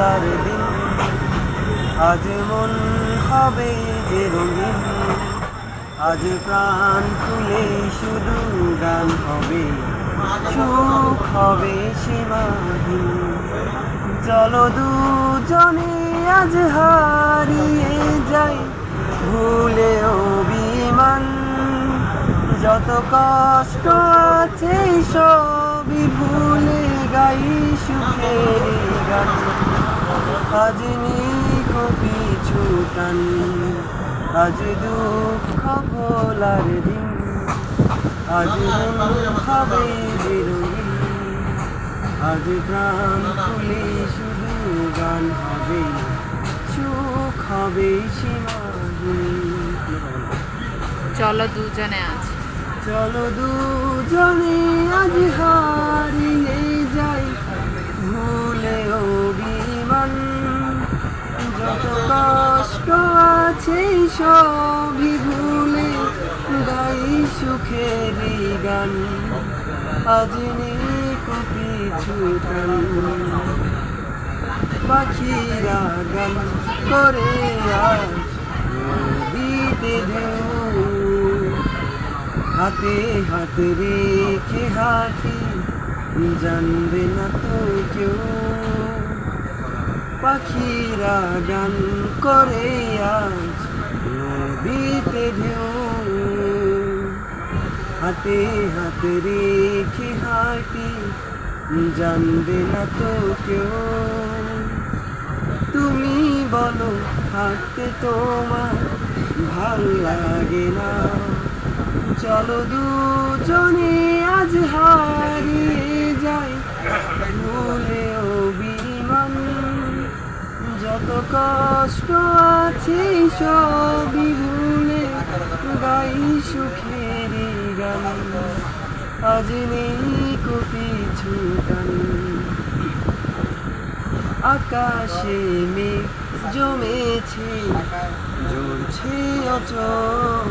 ভোলার দিন। আজ মন হবে যে রঙিন। আজ প্রাণ খুলে শুধু গান হবে। সুখ হবে সীমাহীন চলো দুজনে আজ হারিয়ে যাই। ভুলে অভিমান। যত কষ্ট আছে সবই ভুলে গাই সুখের গান। আজ নিক পিছু টান। আজ দুঃখ ভোলার দিন। আজ হবে বিরোহী আজ প্রাণ খুলে শুধু গান হবে। সুখ হবে চলো দুজনে আজ। চলো দুজনে আজ হারিয়ে আছে সবই ভুলে, গাই সুখের গান। আজ নেই পিছু টান। পাখিরা গান করে আজ ঢেউ হাতে হাতে রেখে হাতে, জানবে না তো কেউ। পাখিরা গান করে আজ নদীতে ঢেউ। হাতে হাতে রেখে হাঁটি, জানবে না তো কেউ। তুমি বলো, হাঁটতে তোমার ভালো লাগে না। চলো দুজনে আজ হারিয়ে যাই ভুলে অভিমান যত কষ্ট আছে সবই ভুলে গাই সুখের গান আজ নেই পিছু টান। আকাশে মেঘ জমেছে জ্বলছে অচল।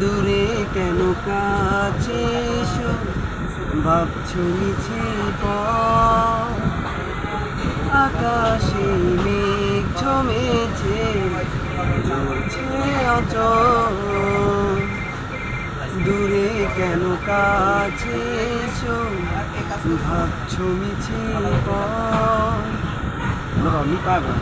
দূরে কেন কাছে ভাবছ মিছে পথ। আকাশে মেঘ দূরে কেন কাছে এসো? ভাবছ মিছে আমি পাগল।